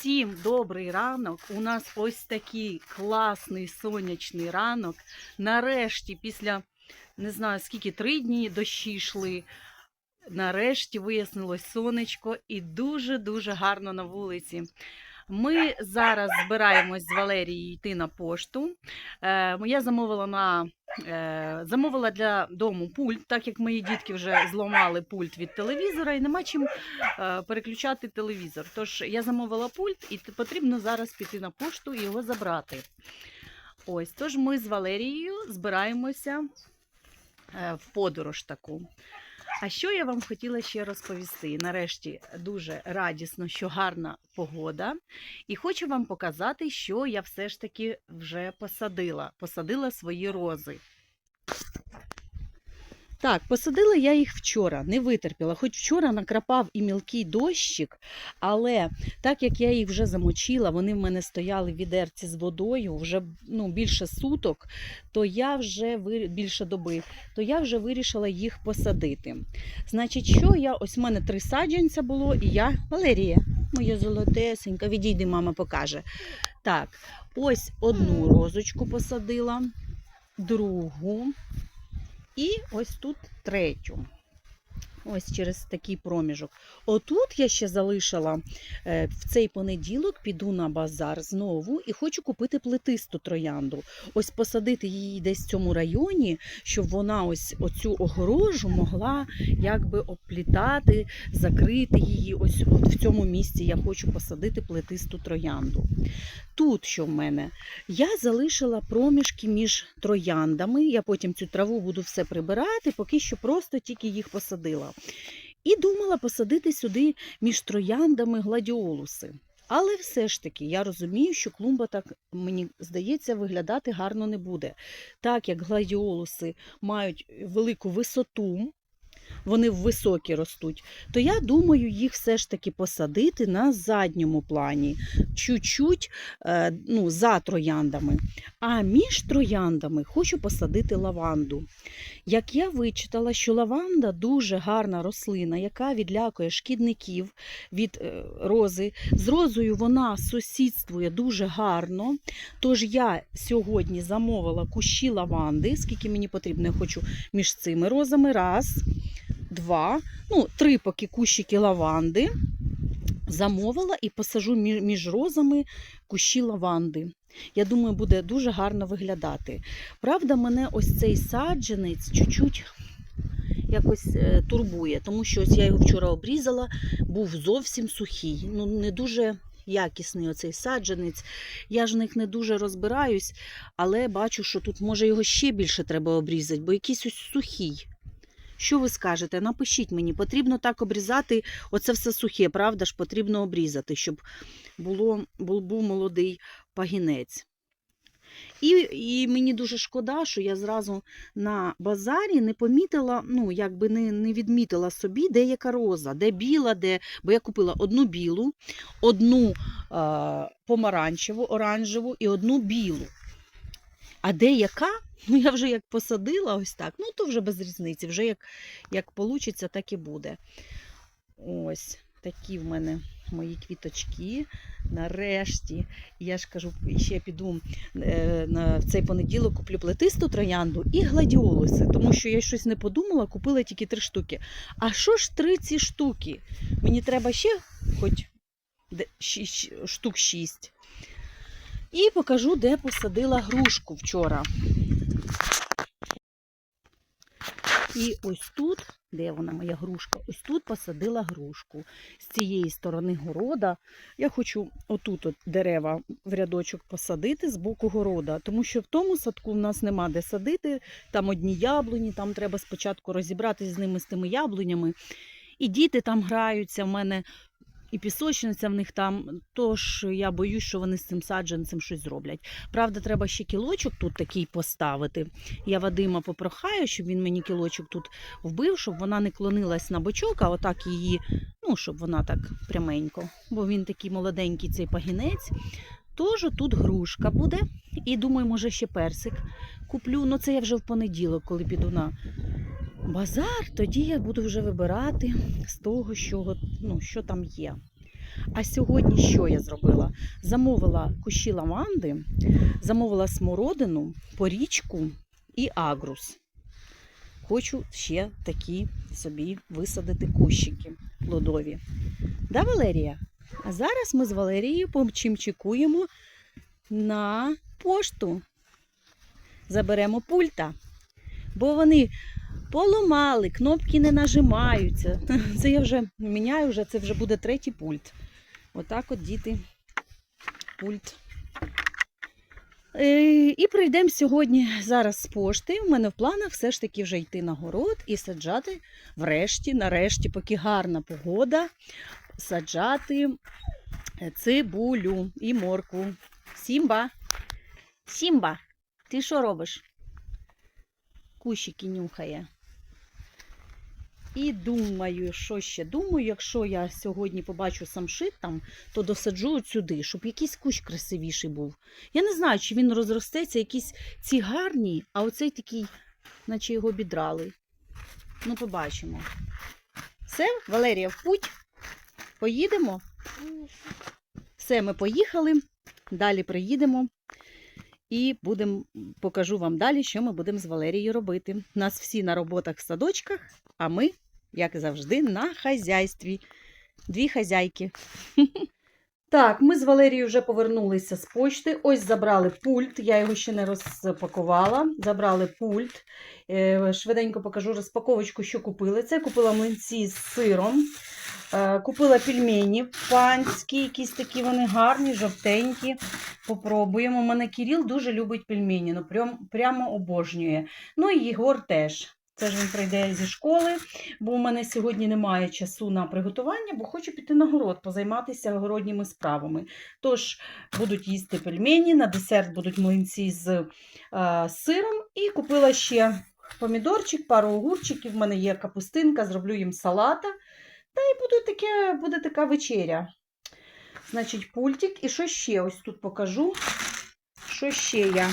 Всім добрий ранок. У нас ось такий класний сонячний ранок. Нарешті, після не знаю скільки три дні дощі йшли. Нарешті вияснилось сонечко і дуже-дуже гарно на вулиці. Ми зараз збираємось з Валерією йти на пошту. Е, я замовила на е, замовила для дому пульт, так як мої дітки вже зламали пульт від телевізора і нема чим е, переключати телевізор. Тож я замовила пульт, і потрібно зараз піти на пошту і його забрати. Ось, тож ми з Валерією збираємося в подорож таку. А що я вам хотіла ще розповісти? Нарешті дуже радісно, що гарна погода. І хочу вам показати, що я все ж таки вже посадила. Посадила свої рози. Так, посадила я їх вчора, не витерпіла. Хоч вчора накрапав і мілкий дощик, але так як я їх вже замочила, вони в мене стояли в відерці з водою вже ну, більше суток, то я вже більше доби, то я вже вирішила їх посадити. Значить, що я? Ось в мене три саджанця було, і я. Валерія, моя золотесенька, відійди, мама покаже. Так, ось одну розочку посадила, другу. І ось тут третю. Ось через такий проміжок. Отут я ще залишила е, в цей понеділок, піду на базар знову і хочу купити плетисту троянду. Ось посадити її десь в цьому районі, щоб вона ось оцю огорожу могла якби оплітати, закрити її. Ось от в цьому місці я хочу посадити плетисту троянду. Тут що в мене? Я залишила проміжки між трояндами. Я потім цю траву буду все прибирати, поки що просто тільки їх посадила. І думала посадити сюди між трояндами гладіолуси. Але все ж таки я розумію, що клумба так, мені здається, виглядати гарно не буде. Так як гладіолуси мають велику висоту, вони високі ростуть, то я думаю їх все ж таки посадити на задньому плані, чуть-чуть е, ну, за трояндами. А між трояндами хочу посадити лаванду. Як я вичитала, що лаванда дуже гарна рослина, яка відлякує шкідників від е, рози. З розою вона сусідствує дуже гарно. Тож я сьогодні замовила кущі лаванди, скільки мені потрібно, я хочу між цими розами. Раз, два, ну, три поки кущики лаванди. Замовила і посажу між розами кущі лаванди. Я думаю, буде дуже гарно виглядати. Правда, мене ось цей саджанець чуть-чуть якось е, турбує, тому що ось я його вчора обрізала, був зовсім сухий. Ну, не дуже якісний оцей саджанець. Я ж в них не дуже розбираюсь, але бачу, що тут може його ще більше треба обрізати, бо якийсь ось сухий. Що ви скажете? Напишіть мені, потрібно так обрізати. Оце все сухе, правда ж, потрібно обрізати, щоб було, був, молодий пагінець. І, і мені дуже шкода, що я зразу на базарі не помітила, ну, якби не, не відмітила собі, де яка роза, де біла, де. Бо я купила одну білу, одну е, помаранчеву, оранжеву і одну білу. А де яка? Ну, я вже як посадила ось так, ну то вже без різниці, вже як, як получиться, так і буде. Ось такі в мене мої квіточки. Нарешті, я ж кажу, ще піду е, на цей понеділок куплю плетисту троянду і гладіолуси, тому що я щось не подумала, купила тільки три штуки. А що ж три ці штуки? Мені треба ще хоч штук шість. І покажу, де посадила грушку вчора. І ось тут, де вона моя грушка, ось тут посадила грушку. З цієї сторони города я хочу отут от дерева в рядочок посадити з боку города, тому що в тому садку в нас нема де садити. Там одні яблуні, там треба спочатку розібратися з ними з тими яблунями. І діти там граються. В мене і пісочниця в них там. Тож я боюсь, що вони з цим саджанцем щось зроблять. Правда, треба ще кілочок тут такий поставити. Я Вадима попрохаю, щоб він мені кілочок тут вбив, щоб вона не клонилась на бочок, а отак її, ну, щоб вона так пряменько. Бо він такий молоденький цей пагінець. Тож тут грушка буде. І думаю, може ще персик куплю. Ну це я вже в понеділок, коли піду на базар, тоді я буду вже вибирати з того, що, ну, що там є. А сьогодні що я зробила? Замовила кущі лаванди, замовила смородину, порічку і агрус. Хочу ще такі собі висадити кущики плодові. Да, Валерія? А зараз ми з Валерією почимчикуємо на пошту. Заберемо пульта, бо вони поламали, кнопки не нажимаються. Це я вже міняю, вже, це вже буде третій пульт. Отак от діти пульт. Е, І прийдемо сьогодні зараз з пошти. У мене в планах все ж таки вже йти на город і саджати врешті, нарешті, поки гарна погода, саджати цибулю і моркву. Сімба. Сімба, ти що робиш? Кущики нюхає. І думаю, що ще думаю, якщо я сьогодні побачу самшит там, то досаджу от сюди, щоб якийсь кущ красивіший був. Я не знаю, чи він розростеться, якісь ці гарні, а оцей такий, наче його бідрали. Ну, побачимо. Все, Валерія, в путь. Поїдемо. Все, ми поїхали. Далі приїдемо. І будем, покажу вам далі, що ми будемо з Валерією робити. Нас всі на роботах в садочках, а ми, як завжди, на хазяйстві. Дві хазяйки. Так, ми з Валерією вже повернулися з почти. Ось забрали пульт. Я його ще не розпакувала. Забрали пульт. Е, Швиденько покажу розпаковочку, що купили. Це купила млинці з сиром. Е, Купила пельмені панські, якісь такі вони гарні, жовтенькі. Попробуємо. У мене Кіріл дуже любить пельмені, ну прям, прямо обожнює. Ну і Єгор теж. Це ж він прийде зі школи, бо у мене сьогодні немає часу на приготування, бо хочу піти на город, позайматися городніми справами. Тож будуть їсти пельмені, на десерт будуть млинці з е, сиром. І купила ще помідорчик, пару огурчиків. В мене є капустинка, зроблю їм салата. Та й буде, таке, буде така вечеря. Значить, пультик. І що ще? Ось тут покажу. Що ще я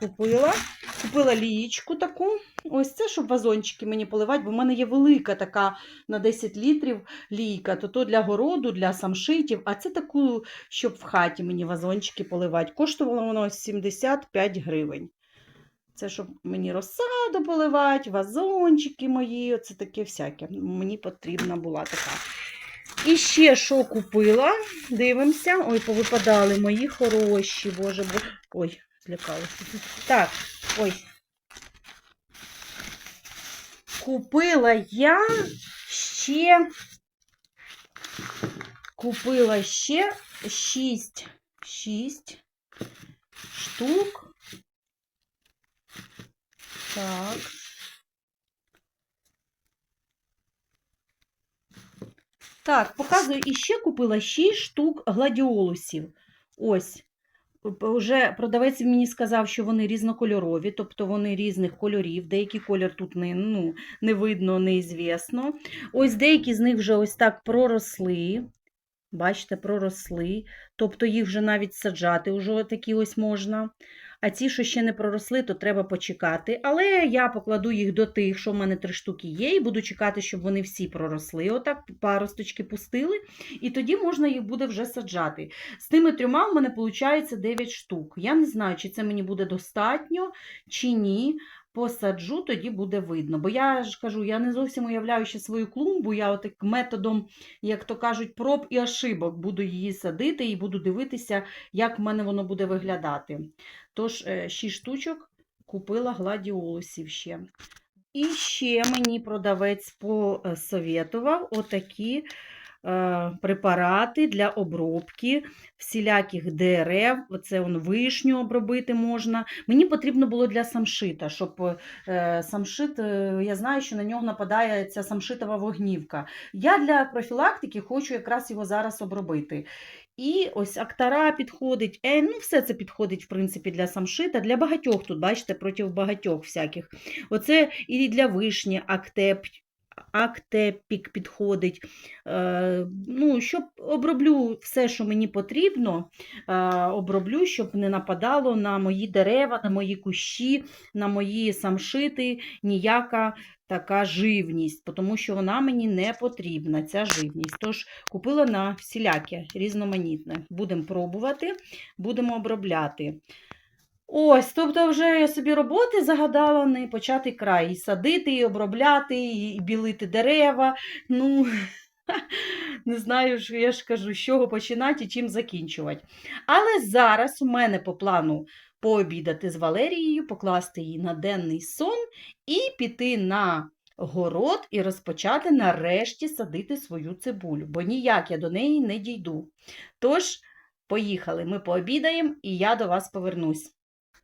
купила? Купила лієчку таку. Ось це, щоб вазончики мені поливати, бо в мене є велика така на 10 літрів лійка. То то для городу, для самшитів, а це таку, щоб в хаті мені вазончики поливати. Коштувало воно 75 гривень. Це щоб мені розсаду поливати, вазончики мої, оце таке всяке. Мені потрібна була така. І ще що купила, дивимося. Ой, повипадали мої хороші, боже, бо. Ой, злякалася. Так, ой. Купила я ще. Купила ще 6, 6 штук. Так. Так, показую, і ще купила 6 штук гладіолусів. Ось. Вже продавець мені сказав, що вони різнокольорові, тобто вони різних кольорів. Деякий колір тут не, ну, не видно, неізвісно. Ось деякі з них вже ось так проросли. Бачите, проросли. Тобто їх вже навіть саджати вже такі ось можна. А ці, що ще не проросли, то треба почекати. Але я покладу їх до тих, що в мене три штуки є, і буду чекати, щоб вони всі проросли. Отак паросточки пустили, і тоді можна їх буде вже саджати. З тими трьома в мене виходить 9 штук. Я не знаю, чи це мені буде достатньо, чи ні. Посаджу, тоді буде видно. Бо я ж кажу, я не зовсім уявляю ще свою клумбу. Я отак методом, як то кажуть, проб і ошибок буду її садити і буду дивитися, як в мене воно буде виглядати. Тож, 6 штучок купила гладіолусів ще. І ще мені продавець посоветував отакі е, препарати для обробки всіляких дерев. Оце он вишню обробити можна. Мені потрібно було для самшита, щоб е, самшит, е, я знаю, що на нього нападає ця самшитова вогнівка. Я для профілактики хочу якраз його зараз обробити. І ось актара підходить, е, ну все це підходить, в принципі, для самшита, для багатьох тут, бачите, проти багатьох всяких. Оце і для вишні, актеп, актепік підходить. Е, ну, щоб оброблю все, що мені потрібно, е, оброблю, щоб не нападало на мої дерева, на мої кущі, на мої самшити ніяка така живність, тому що вона мені не потрібна, ця живність. Тож купила на всіляке різноманітне. Будемо пробувати, будемо обробляти. Ось, тобто вже я собі роботи загадала не почати край. І садити, і обробляти, і білити дерева. Ну, не знаю, ж, я ж кажу, з чого починати і чим закінчувати. Але зараз у мене по плану пообідати з Валерією, покласти її на денний сон і піти на город і розпочати нарешті садити свою цибулю, бо ніяк я до неї не дійду. Тож, поїхали, ми пообідаємо, і я до вас повернусь.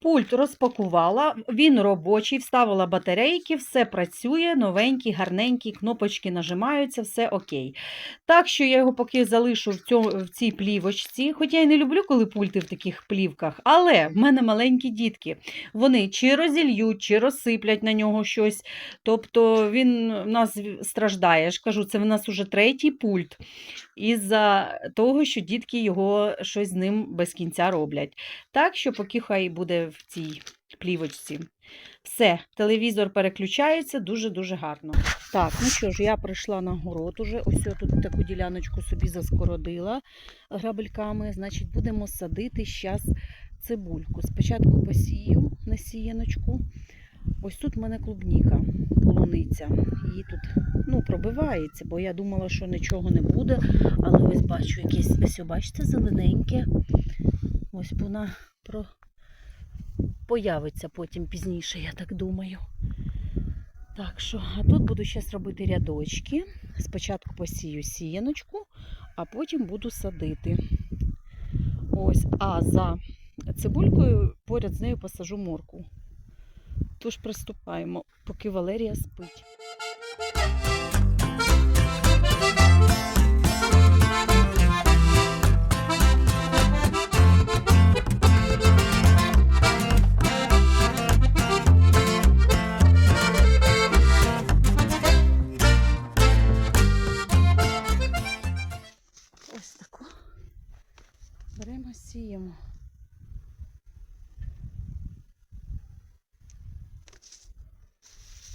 Пульт розпакувала, він робочий, вставила батарейки, все працює, новенький, гарненький, кнопочки нажимаються, все окей. Так що я його поки залишу в, цьому, в цій плівочці, хоча я й не люблю, коли пульти в таких плівках, але в мене маленькі дітки. Вони чи розільють, чи розсиплять на нього щось. Тобто він в нас страждає. Я ж кажу, це в нас уже третій пульт. Із-за того, що дітки його щось з ним без кінця роблять. Так що поки хай буде в цій плівочці. Все, телевізор переключається дуже-дуже гарно. Так, ну що ж, я прийшла на город уже. Ось тут таку діляночку собі заскородила грабельками. Значить, будемо садити зараз цибульку. Спочатку посію на сіяночку. Ось тут в мене клубніка, полуниця. Її тут ну, пробивається, бо я думала, що нічого не буде. Але ось бачу якесь, ось, бачите, зелененьке. Ось вона про... появиться потім пізніше, я так думаю. Так що, а тут буду зараз робити рядочки. Спочатку посію сіяночку, а потім буду садити. Ось, а за цибулькою поряд з нею посажу морку. Тож приступаємо, поки Валерія спить. Беремо.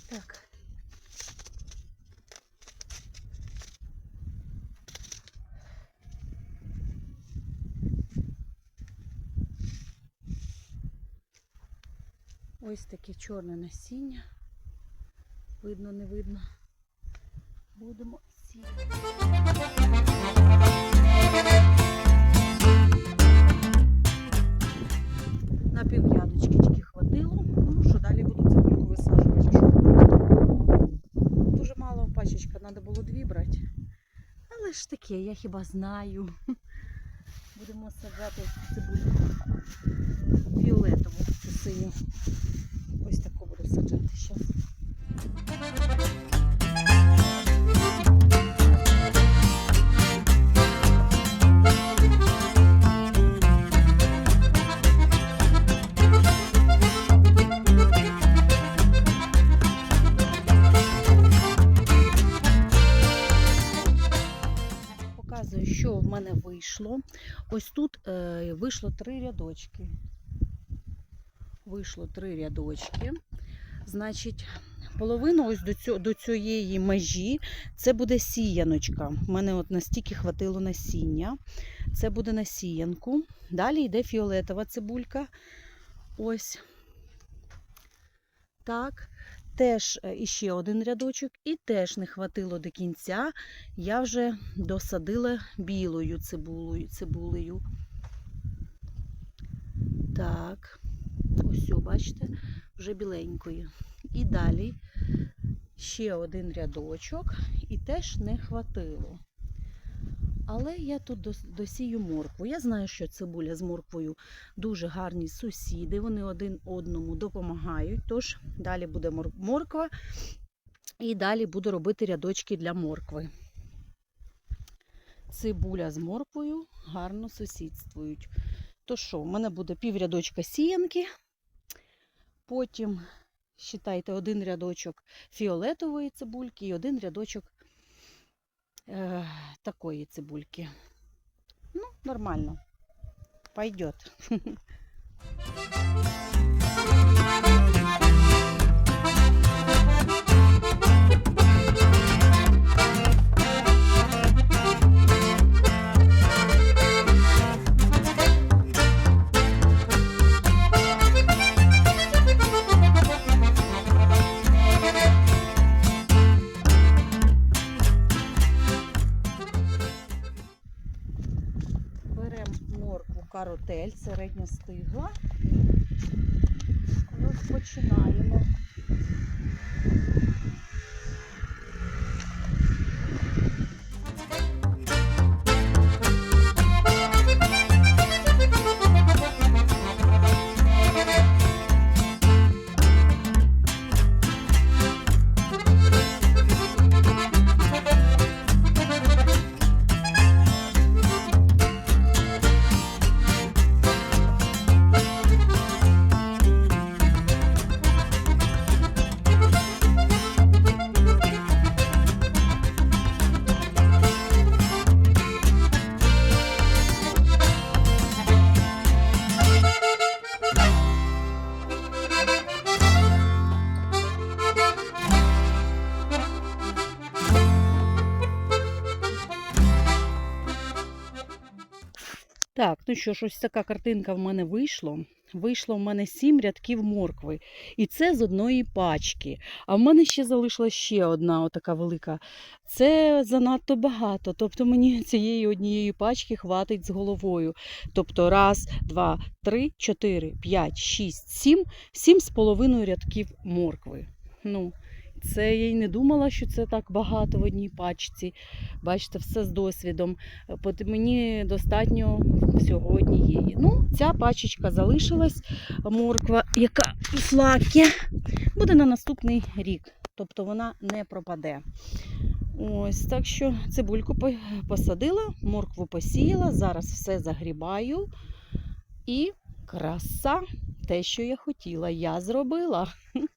Так. Ось таке чорне насіння. Видно, не видно. Будемо сіяти. На піврядочки тільки хватило. Ну що далі буду цибульку висаджувати. Дуже мало пачечка, треба було дві брати. Але ж таке, я хіба знаю. Будемо саджати цибульку фіолетову цю синю. Ось таку буду саджати зараз. Вийшло. Ось тут е, вийшло три рядочки. Вийшло три рядочки. Значить, половину ось до, цього, до цієї межі це буде сіяночка. У мене от настільки хватило насіння. Це буде на сіянку. Далі йде фіолетова цибулька. Ось. Так. Теж е, іще один рядочок, і теж не хватило до кінця. Я вже досадила білою цибулею. цибулею. Так, ось, бачите, вже біленькою. І далі ще один рядочок, і теж не хватило. Але я тут досію моркву. Я знаю, що цибуля з морквою дуже гарні сусіди, вони один одному допомагають. Тож далі буде морква, і далі буду робити рядочки для моркви. Цибуля з морквою гарно сусідствують. То що, в мене буде піврядочка сіянки, потім Считайте, один рядочок фіолетової цибульки і один рядочок е, такої цибульки. Ну, нормально. Пойдет. каротель, середня стигла. Розпочинаємо. Ну що ж, ось така картинка в мене вийшло. Вийшло в мене сім рядків моркви. І це з одної пачки. А в мене ще залишилась ще одна отака велика. Це занадто багато. Тобто мені цієї однієї пачки хватить з головою. Тобто раз, два, три, чотири, п'ять, шість, сім, сім з половиною рядків моркви. Ну, це я й не думала, що це так багато в одній пачці. Бачите, все з досвідом. Е, Мені достатньо всього однієї. Ну, ця пачечка залишилась. Морква, яка в флакі, буде на наступний рік. Тобто вона не пропаде. Ось так що цибульку посадила, моркву посіяла, зараз все загрібаю. І краса, те, що я хотіла, я зробила.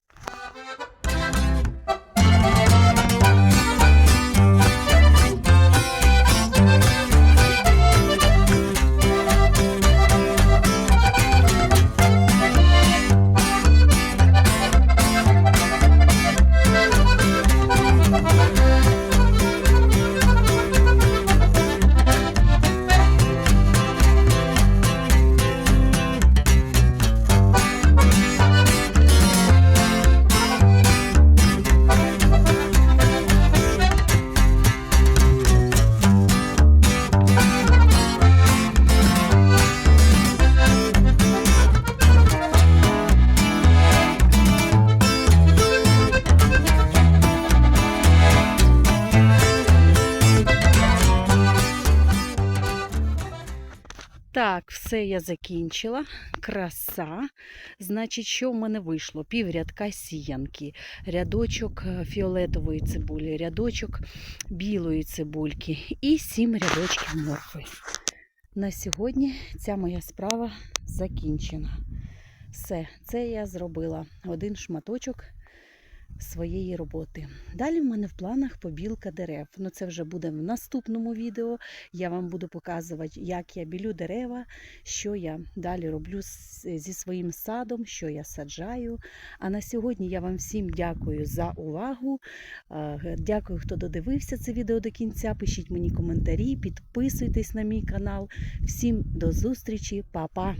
все я закінчила. Краса. Значить, що в мене вийшло? Піврядка сіянки, рядочок е, фіолетової цибулі, рядочок білої цибульки і сім рядочків моркви. На сьогодні ця моя справа закінчена. Все, це я зробила один шматочок своєї роботи. Далі в мене в планах побілка дерев. Ну це вже буде в наступному відео. Я вам буду показувати, як я білю дерева, що я далі роблю зі своїм садом, що я саджаю. А на сьогодні я вам всім дякую за увагу. Е, Дякую, хто додивився це відео до кінця. Пишіть мені коментарі, підписуйтесь на мій канал. Всім до зустрічі, Па-па!